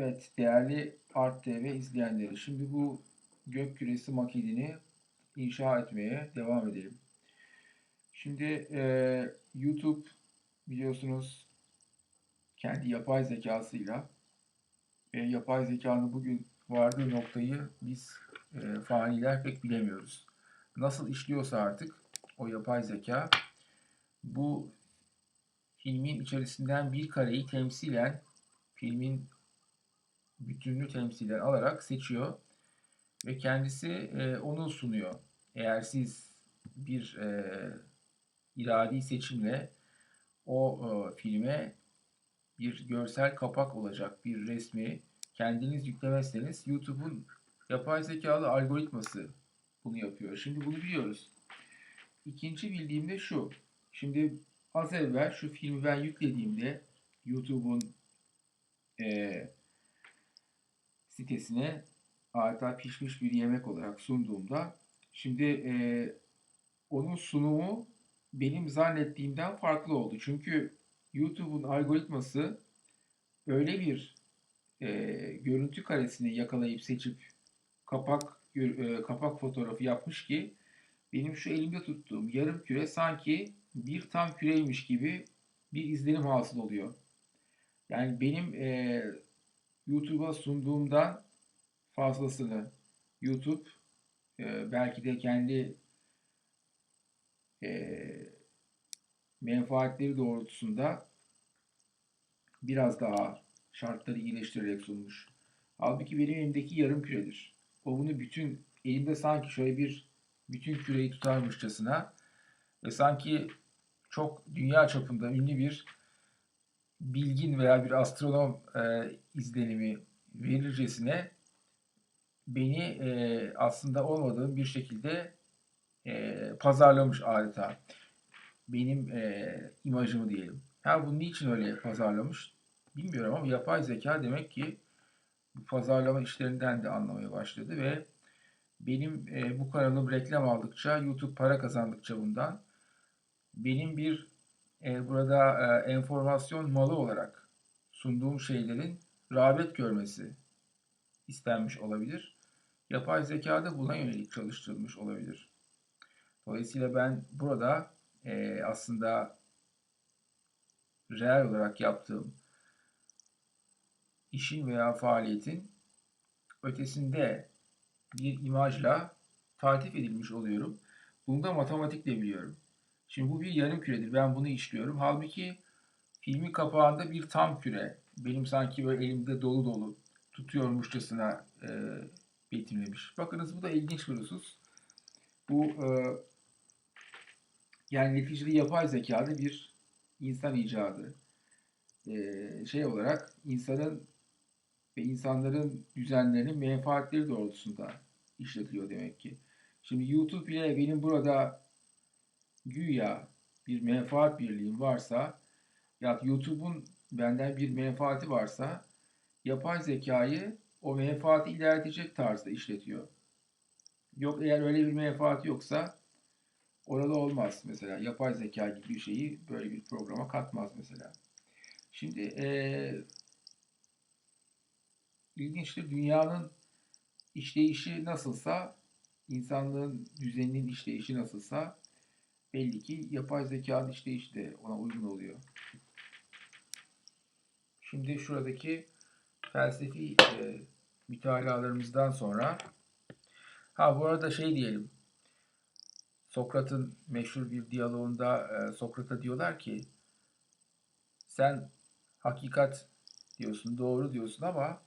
Evet, değerli Art TV izleyenleri, şimdi bu gök küresi makinini inşa etmeye devam edelim. Şimdi e, YouTube biliyorsunuz kendi yapay zekasıyla ve yapay zekanın bugün vardığı noktayı biz e, faniler pek bilemiyoruz. Nasıl işliyorsa artık o yapay zeka bu filmin içerisinden bir kareyi temsilen filmin bütününü temsilen alarak seçiyor ve kendisi e, onu sunuyor. Eğer siz bir e, iradi seçimle o e, filme bir görsel kapak olacak bir resmi kendiniz yüklemezseniz YouTube'un yapay zekalı algoritması bunu yapıyor. Şimdi bunu biliyoruz. İkinci bildiğim de şu. Şimdi az evvel şu filmi ben yüklediğimde YouTube'un e, sitesine adeta pişmiş bir yemek olarak sunduğumda şimdi e, onun sunumu benim zannettiğimden farklı oldu. Çünkü YouTube'un algoritması öyle bir e, görüntü karesini yakalayıp seçip kapak e, kapak fotoğrafı yapmış ki benim şu elimde tuttuğum yarım küre sanki bir tam küreymiş gibi bir izlenim hasıl oluyor. Yani benim e, YouTube'a sunduğumdan fazlasını YouTube e, belki de kendi e, menfaatleri doğrultusunda biraz daha şartları iyileştirerek sunmuş. Halbuki benim elimdeki yarım küredir. O bunu bütün elimde sanki şöyle bir bütün küreyi tutarmışçasına ve sanki çok dünya çapında ünlü bir bilgin veya bir astronom e, izlenimi verircesine beni e, aslında olmadığım bir şekilde e, pazarlamış adeta. Benim e, imajımı diyelim. Ha bu niçin öyle pazarlamış bilmiyorum ama yapay zeka demek ki pazarlama işlerinden de anlamaya başladı ve benim e, bu kanalım reklam aldıkça, YouTube para kazandıkça bundan benim bir e, burada e, enformasyon malı olarak sunduğum şeylerin rağbet görmesi istenmiş olabilir. Yapay zeka da buna yönelik çalıştırılmış olabilir. Dolayısıyla ben burada e, aslında reel olarak yaptığım işin veya faaliyetin ötesinde bir imajla tartif edilmiş oluyorum. Bunu da matematikle biliyorum. Şimdi bu bir yarım küredir. Ben bunu işliyorum. Halbuki filmin kapağında bir tam küre. Benim sanki böyle elimde dolu dolu tutuyormuşçasına e, betimlemiş. Bakınız bu da ilginç bir husus. Bu e, yani neticede yapay zekada bir insan icadı. E, şey olarak insanın ve insanların düzenlerinin menfaatleri doğrultusunda işletiliyor demek ki. Şimdi YouTube ile benim burada güya bir menfaat birliğim varsa ya YouTube'un benden bir menfaati varsa yapay zekayı o menfaati ilerletecek tarzda işletiyor. Yok eğer öyle bir menfaati yoksa orada olmaz mesela. Yapay zeka gibi bir şeyi böyle bir programa katmaz mesela. Şimdi ee, ilginçtir. Dünyanın işleyişi nasılsa, insanlığın düzeninin işleyişi nasılsa belli ki yapay zekanın işleyişi de ona uygun oluyor. Şimdi şuradaki felsefi e, mütalalarımızdan sonra ha bu arada şey diyelim Sokrat'ın meşhur bir diyaloğunda e, Sokrat'a diyorlar ki sen hakikat diyorsun, doğru diyorsun ama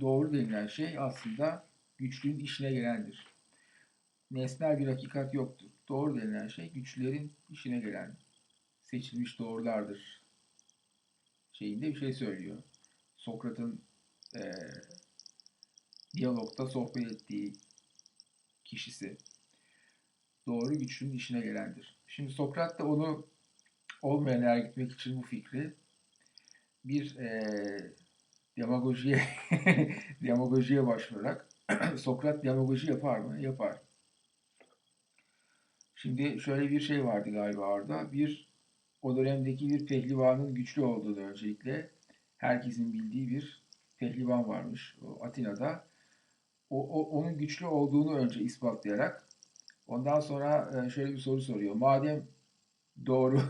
doğru denilen şey aslında güçlüğün işine gelendir. Nesnel bir hakikat yoktur. Doğru denilen şey güçlülerin işine gelen seçilmiş doğrulardır şeyinde bir şey söylüyor. Sokrat'ın e, diyalogda sohbet ettiği kişisi. Doğru güçlünün işine gelendir. Şimdi Sokrat da onu olmayan yere gitmek için bu fikri bir e, demagojiye demagojiye başvurarak Sokrat demagoji yapar mı? Yapar. Şimdi şöyle bir şey vardı galiba orada. Bir o dönemdeki bir pehlivanın güçlü olduğunu öncelikle herkesin bildiği bir pehlivan varmış o Atina'da. O, o- onun güçlü olduğunu önce ispatlayarak ondan sonra e, şöyle bir soru soruyor. Madem doğru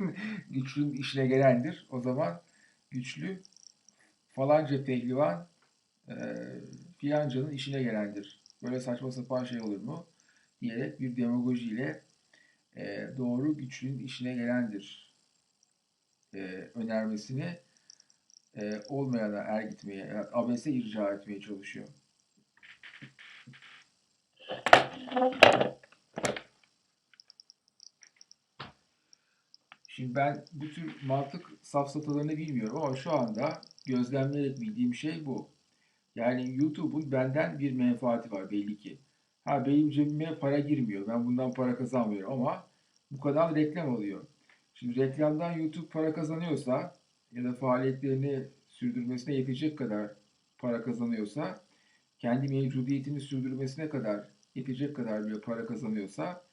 güçlünün işine gelendir o zaman güçlü falanca pehlivan e, filancanın işine gelendir. Böyle saçma sapan şey olur mu? Diyerek bir demagojiyle e, doğru güçlünün işine gelendir e, önermesini e, olmayana er gitmeye, yani abese irca etmeye çalışıyor. Şimdi ben bu tür mantık safsatalarını bilmiyorum ama şu anda gözlemleyerek bildiğim şey bu. Yani YouTube'un benden bir menfaati var belli ki. Ha benim cebime para girmiyor. Ben bundan para kazanmıyorum ama bu kadar reklam oluyor. Şimdi reklamdan YouTube para kazanıyorsa ya da faaliyetlerini sürdürmesine yetecek kadar para kazanıyorsa, kendi mevcudiyetini sürdürmesine kadar yetecek kadar bir para kazanıyorsa,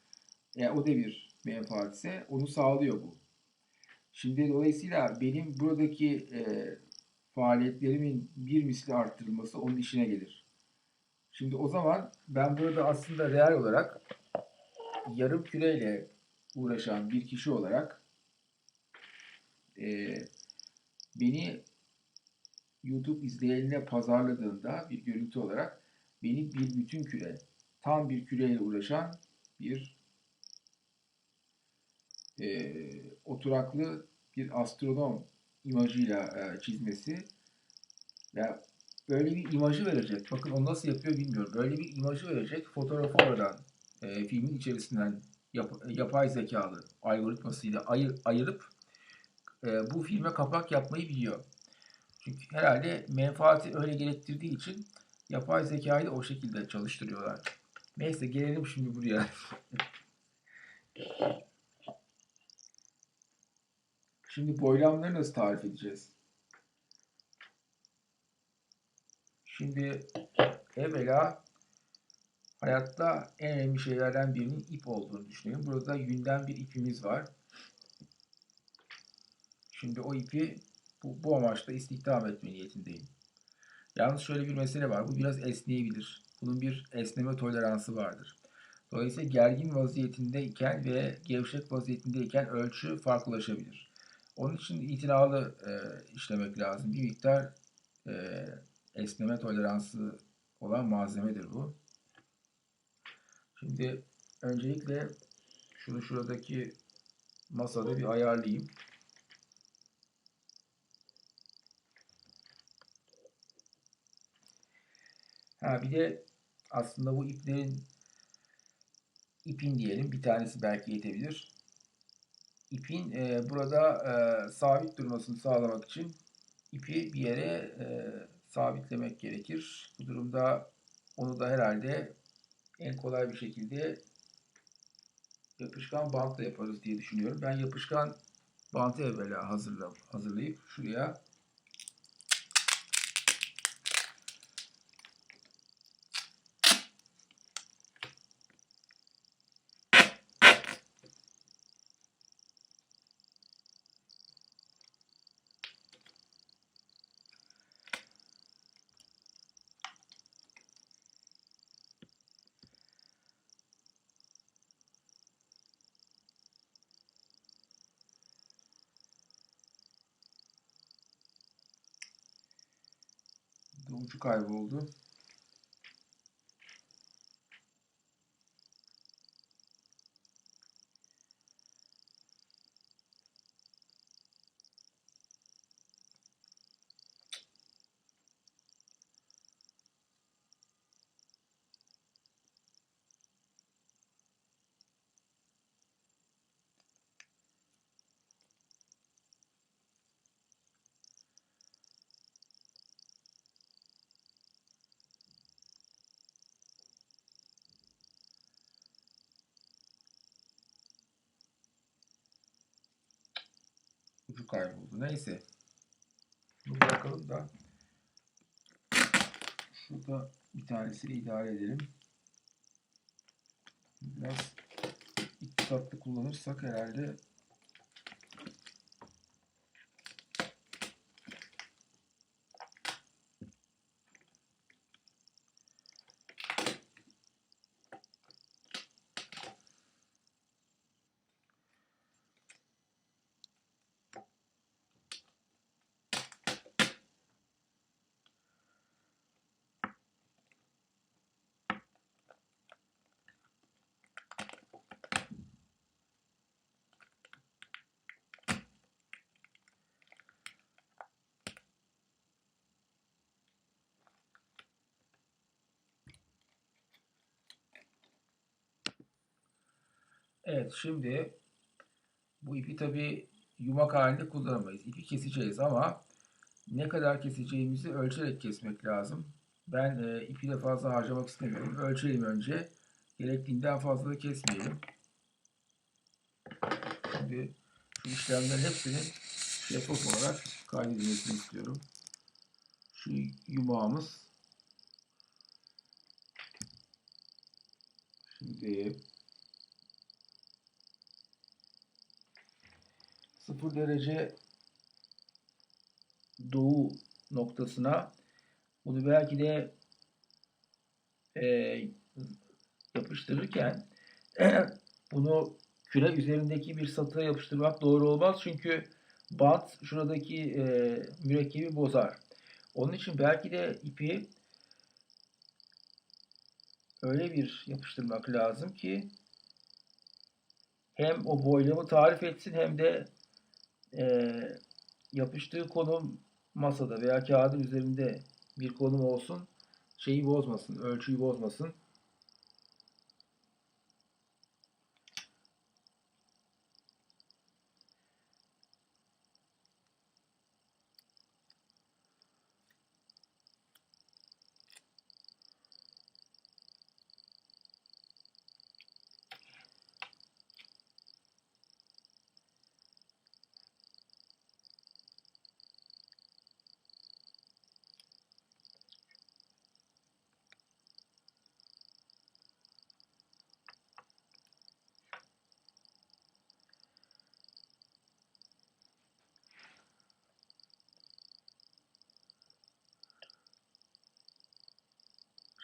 e, o da bir menfaatse onu sağlıyor bu. Şimdi dolayısıyla benim buradaki e, faaliyetlerimin bir misli arttırılması onun işine gelir. Şimdi o zaman ben burada aslında real olarak yarım küreyle uğraşan bir kişi olarak e, beni YouTube izleyenine pazarladığında bir görüntü olarak beni bir bütün küre, tam bir küreyle uğraşan bir e, oturaklı bir astronom imajıyla e, çizmesi ya böyle bir imajı verecek. Bakın o nasıl yapıyor bilmiyorum. Böyle bir imajı verecek. Fotoğrafı oradan e, filmin içerisinden yap- yapay zekalı algoritmasıyla ayır, ayırıp e, bu filme kapak yapmayı biliyor. Çünkü herhalde menfaati öyle gerektirdiği için yapay zekayı da o şekilde çalıştırıyorlar. Neyse gelelim şimdi buraya. Şimdi boylamları nasıl tarif edeceğiz? Şimdi evvela hayatta en önemli şeylerden birinin ip olduğunu düşünelim. Burada yünden bir ipimiz var. Şimdi o ipi bu, bu amaçla istihdam etme niyetindeyim. Yalnız şöyle bir mesele var. Bu biraz esneyebilir. Bunun bir esneme toleransı vardır. Dolayısıyla gergin vaziyetindeyken ve gevşek vaziyetindeyken ölçü farklılaşabilir. Onun için itinalı e, işlemek lazım. Bir miktar e, esneme toleransı olan malzemedir bu. Şimdi öncelikle şunu şuradaki masada bir ayarlayayım. Ha bir de aslında bu iplerin ipin diyelim bir tanesi belki yetebilir. İpin e, burada e, sabit durmasını sağlamak için ipi bir yere e, sabitlemek gerekir. Bu durumda onu da herhalde en kolay bir şekilde yapışkan bantla yaparız diye düşünüyorum. Ben yapışkan bantı evvela hazırla, hazırlayıp şuraya ucu kayboldu. Ucu kayboldu. Neyse. Bunu bırakalım da şurada bir tanesiyle idare edelim. Biraz iktisatlı kullanırsak herhalde Evet şimdi bu ipi tabi yumak halinde kullanamayız. İpi keseceğiz ama ne kadar keseceğimizi ölçerek kesmek lazım. Ben e, ipi de fazla harcamak istemiyorum. Ölçelim önce. Gerektiğinden fazla da kesmeyelim. Şimdi şu işlemlerin hepsinin şeffaf olarak kaydedilmesini istiyorum. Şu yumağımız Şimdi 0 derece doğu noktasına bunu belki de e, yapıştırırken bunu küre üzerindeki bir satığa yapıştırmak doğru olmaz. Çünkü bant şuradaki e, mürekkebi bozar. Onun için belki de ipi öyle bir yapıştırmak lazım ki hem o boylamı tarif etsin hem de e, yapıştığı konum masada veya kağıdın üzerinde bir konum olsun. Şeyi bozmasın, ölçüyü bozmasın.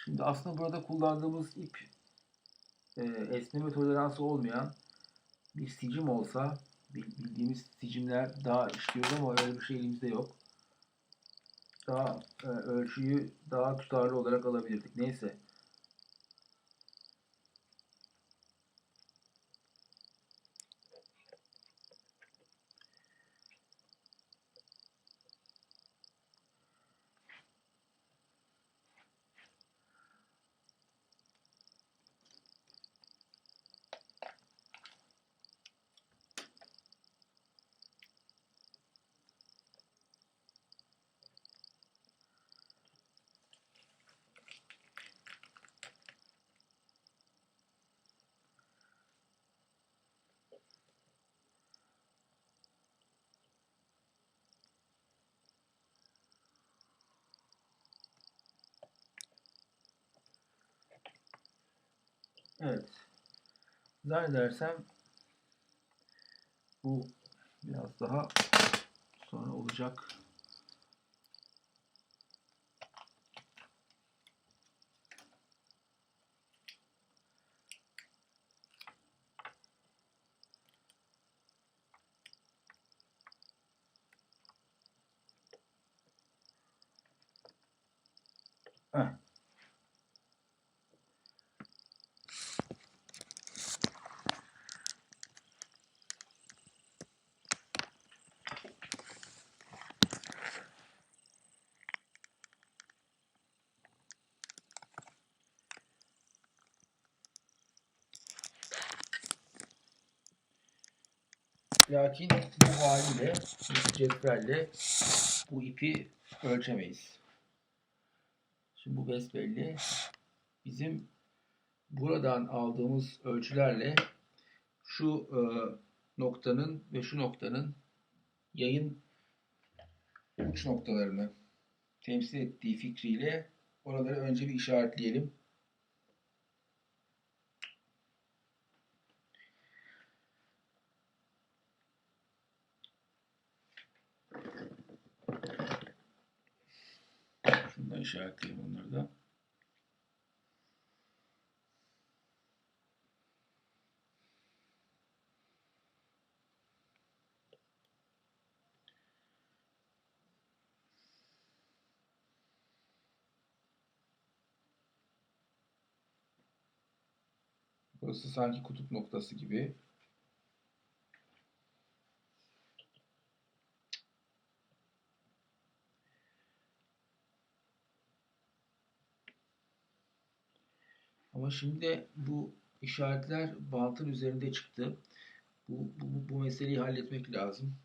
Şimdi aslında burada kullandığımız ip e, esneme toleransı olmayan bir sicim olsa bil- bildiğimiz sicimler daha işliyor ama öyle bir şey elimizde yok. Daha e, ölçüyü daha tutarlı olarak alabilirdik. Neyse. Evet. Zannedersem bu biraz daha sonra olacak. Lakin bu haliyle bir cetvelle bu ipi ölçemeyiz. Şimdi bu besbelli. Bizim buradan aldığımız ölçülerle şu e, noktanın ve şu noktanın yayın uç noktalarını temsil ettiği fikriyle oraları önce bir işaretleyelim. Şundan işaretleyelim onları da. Burası sanki kutup noktası gibi. Ama şimdi bu işaretler bantın üzerinde çıktı. Bu, bu, bu meseleyi halletmek lazım.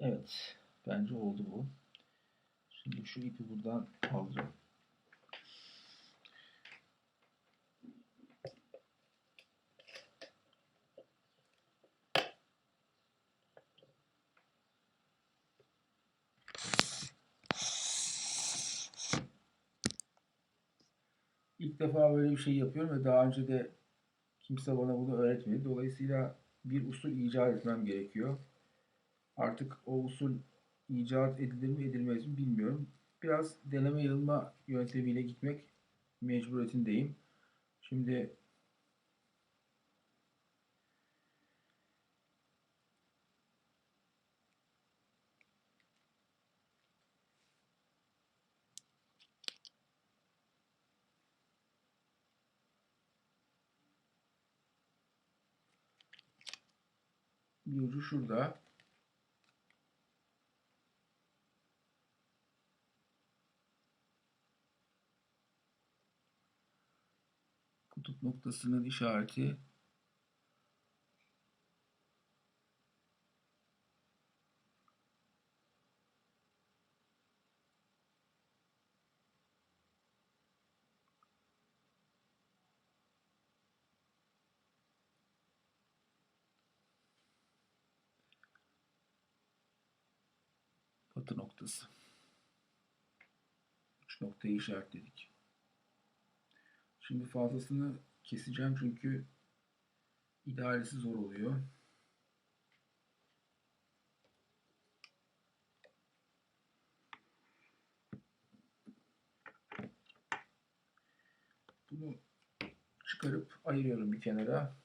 Evet. Bence oldu bu. Şimdi şu ipi buradan alacağım. İlk defa böyle bir şey yapıyorum ve daha önce de kimse bana bunu öğretmedi. Dolayısıyla bir usul icat etmem gerekiyor. Artık o usul icat edilir mi edilmez mi bilmiyorum. Biraz deneme yanılma yöntemiyle gitmek mecburiyetindeyim. Şimdi bir ucu şurada. Kutup noktasının işareti batı noktası. Üç noktayı işaretledik. Şimdi fazlasını keseceğim çünkü idaresi zor oluyor. Bunu çıkarıp ayırıyorum bir kenara.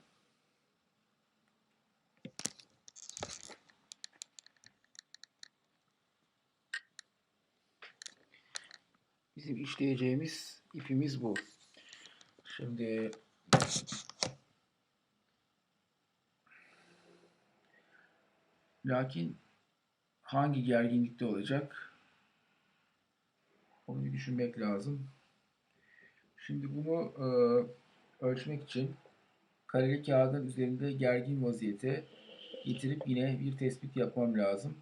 Bizim işleyeceğimiz ipimiz bu. Şimdi lakin hangi gerginlikte olacak? Onu bir düşünmek lazım. Şimdi bunu e, ölçmek için kareli kağıdın üzerinde gergin vaziyete getirip yine bir tespit yapmam lazım.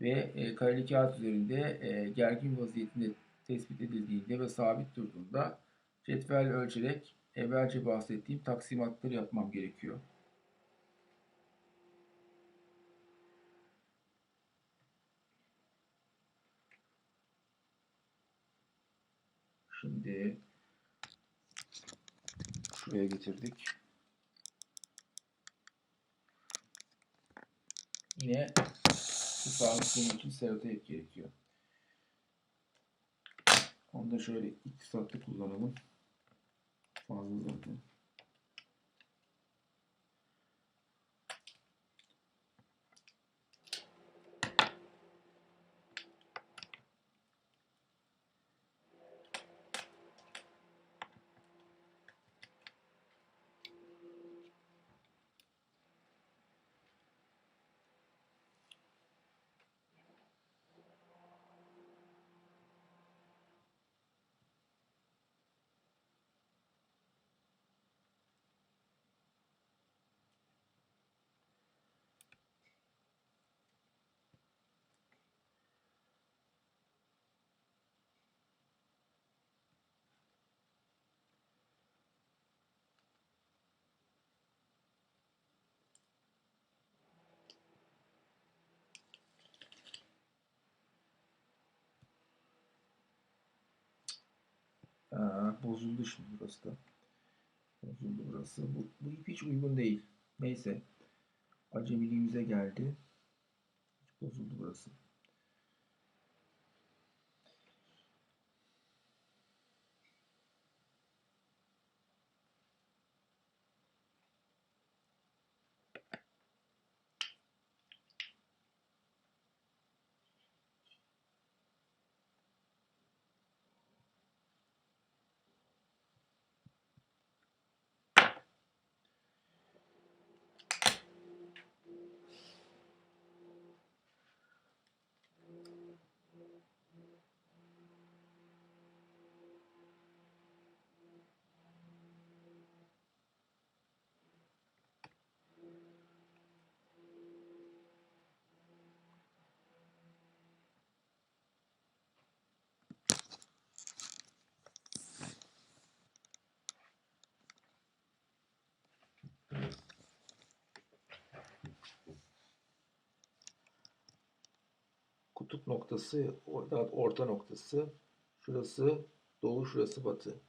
Ve e, kareli kağıt üzerinde e, gergin vaziyetinde tespit edildiğinde ve sabit durduğunda cetvel ölçerek evvelce bahsettiğim taksimatları yapmam gerekiyor. Şimdi şuraya getirdik. Yine bu sabitlemek için seloteyp gerekiyor. Onu da şöyle iki saatte kullanalım. Fazla zaten. Ha, bozuldu şimdi burası da. Bozuldu burası. Bu, bu ip hiç uygun değil. Neyse. Acemiliğimize geldi. Bozuldu burası. Kutup noktası, orta, noktası. Şurası doğu, şurası batı.